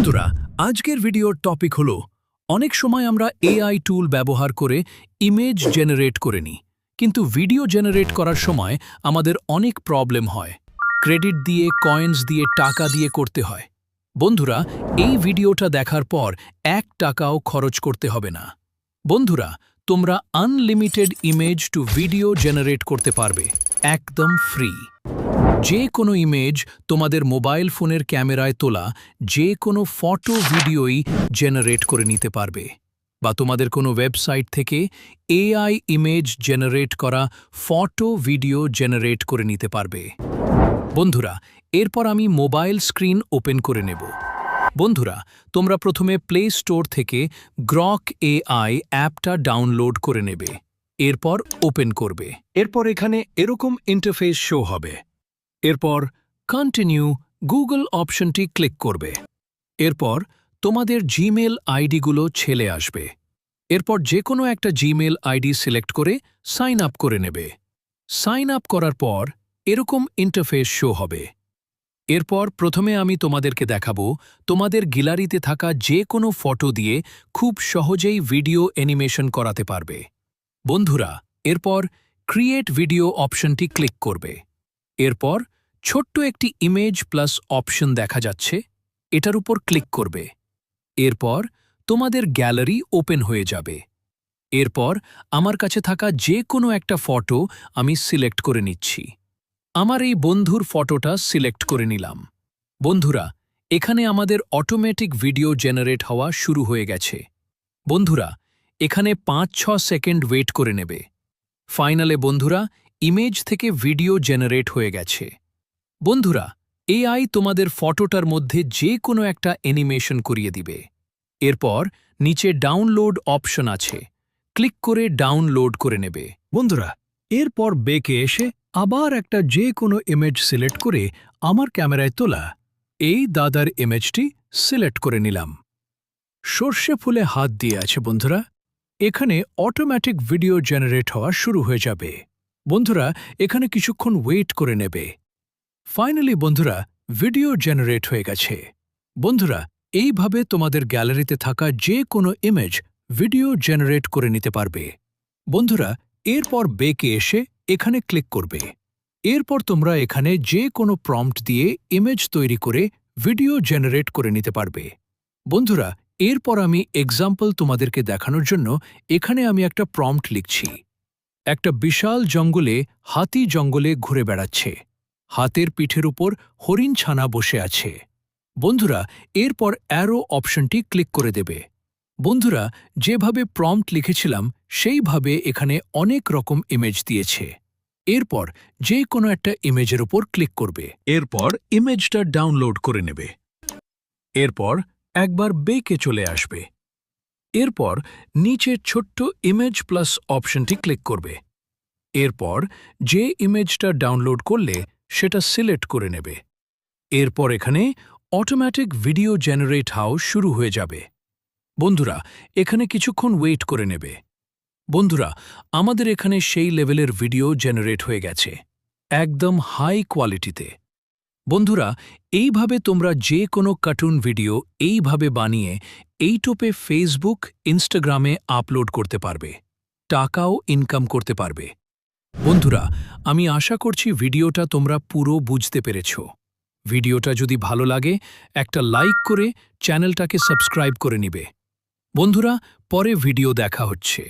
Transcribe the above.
বন্ধুরা, আজকের ভিডিওর টপিক হলো, অনেক সময় আমরা এআই টুল ব্যবহার করে ইমেজ জেনারেট করে নিই, কিন্তু ভিডিও জেনারেট করার সময় আমাদের অনেক প্রবলেম হয়। ক্রেডিট দিয়ে কয়েন্স দিয়ে, টাকা দিয়ে করতে হয়। বন্ধুরা, এই ভিডিওটা দেখার পর এক টাকাও খরচ করতে হবে না। বন্ধুরা, তোমরা unlimited image to video generate করতে পারবে, একদম ফ্রি যে কোনো ইমেজ তোমাদের মোবাইল ফোনের ক্যামেরায় তোলা যে কোনো ফটো ভিডিওই জেনারেট করে নিতে পারবে। বা তোমাদের কোনো ওয়েবসাইট থেকে এআই ইমেজ জেনারেট করা ফটো ভিডিও জেনারেট করে নিতে পারবে। বন্ধুরা, এরপর আমি মোবাইল স্ক্রিন ওপেন করে নেব। বন্ধুরা, তোমরা প্রথমে প্লে স্টোর থেকে গ্রক এআই অ্যাপটা ডাউনলোড করে নেবে। এরপর ওপেন করবে। এরপর এখানে এরকম ইন্টারফেস শো হবে। এরপর কন্টিনিউ গুগল অপশনটি ক্লিক করবে। এরপর তোমাদের জিমেল আইডিগুলো ছেলে আসবে। এরপর যে কোনো একটা জিমেল আইডি সিলেক্ট করে সাইন আপ করে নেবে। সাইন আপ করার পর এরকম ইন্টারফেস শো হবে। এরপর প্রথমে আমি তোমাদেরকে দেখাবো তোমাদের গ্যালারিতে থাকা যে কোনো ফটো দিয়ে খুব সহজেই ভিডিও অ্যানিমেশন করাতে পারবে। বন্ধুরা, এরপর ক্রিয়েট ভিডিও অপশনটি ক্লিক করবে। এরপর ছোট্ট একটি ইমেজ প্লাস অপশন দেখা যাচ্ছে, এটার উপর ক্লিক করবে। এরপর তোমাদের গ্যালারি ওপেন হয়ে যাবে। এরপর আমার কাছে থাকা যে কোনো একটা ফটো আমি সিলেক্ট করে নিচ্ছি। আমার এই বন্ধুর ফটোটা সিলেক্ট করে নিলাম। বন্ধুরা, এখানে আমাদের অটোমেটিক ভিডিও জেনারেট হওয়া শুরু হয়ে গেছে। বন্ধুরা, এখানে পাঁচ ছ সেকেন্ড ওয়েট করে নেবে। ফাইনালে বন্ধুরা ইমেজ থেকে ভিডিও জেনারেট হয়ে গেছে। বন্ধুরা এআই তোমাদের ফটোটার মধ্যে যে কোনো একটা অ্যানিমেশন করিয়ে দিবে। এরপর নিচে ডাউনলোড অপশন আছে। ক্লিক করে ডাউনলোড করে নেবে। বন্ধুরা, এরপর বেকে এসে আবার একটা যে কোনো ইমেজ সিলেক্ট করে আমার ক্যামেরায় তোলা। এই দাদার ইমেজটি সিলেক্ট করে নিলাম। সর্ষে ফুলে হাত দিয়ে আছে বন্ধুরা। এখানে অটোমেটিক ভিডিও জেনারেট হওয়া শুরু হয়ে যাবে। বন্ধুরা, এখানে কিছুক্ষণ ওয়েট করে নেবে। ফাইনালি বন্ধুরা ভিডিও জেনারেট হয়ে গেছে। বন্ধুরা, এইভাবে তোমাদের গ্যালারিতে থাকা যে কোনো ইমেজ ভিডিও জেনারেট করে নিতে পারবে। বন্ধুরা, এরপর বেকে এসে এখানে ক্লিক করবে। এরপর তোমরা এখানে যে কোনো প্রম্পট দিয়ে ইমেজ তৈরি করে ভিডিও জেনারেট করে নিতে পারবে। বন্ধুরা, এরপর আমি এক্সাম্পল তোমাদেরকে দেখানোর জন্য এখানে আমি একটা প্রম্পট লিখছি। একটা বিশাল জঙ্গলে হাতি জঙ্গলে ঘুরে বেড়াচ্ছে। হাতের পিঠের উপর হরিণ ছানা বসে আছে। বন্ধুরা, এরপর অ্যারো অপশনটি ক্লিক করে দেবে। বন্ধুরা, যেভাবে প্রম্পট লিখেছিলাম, সেইভাবে এখানে অনেক রকম ইমেজ দিয়েছে। এরপর যে কোনো একটা ইমেজের উপর ক্লিক করবে। এরপর ইমেজটা ডাউনলোড করে নেবে। এরপর একবার বেকে চলে আসবে। এরপর নিচে ছোট্ট ইমেজ প্লাস অপশনটি ক্লিক করবে। এরপর যে ইমেজটা ডাউনলোড করলে সেটা সিলেক্ট করে নেবে। এরপর এখানে অটোমেটিক ভিডিও জেনারেট হাউস শুরু হয়ে যাবে। বন্ধুরা, এখানে কিছুক্ষণ ওয়েট করে নেবে। বন্ধুরা, আমাদের এখানে সেই লেভেলের ভিডিও জেনারেট হয়ে গেছে। একদম হাই কোয়ালিটিতে বন্ধুরা, এইভাবে তোমরা যে কোনো কার্টুন ভিডিও এইভাবে বানিয়ে এইটোপে ফেসবুক ইনস্টাগ্রামে আপলোড করতে পারবে। টাকাও ইনকাম করতে পারবে। বন্ধুরা, আমি আশা করছি ভিডিওটা তোমরা পুরো বুঝতে পেরেছ। ভিডিওটা যদি ভালো লাগে, একটা লাইক করে চ্যানেলটাকে সাবস্ক্রাইব করে নিবে। বন্ধুরা, পরে ভিডিও দেখা হচ্ছে।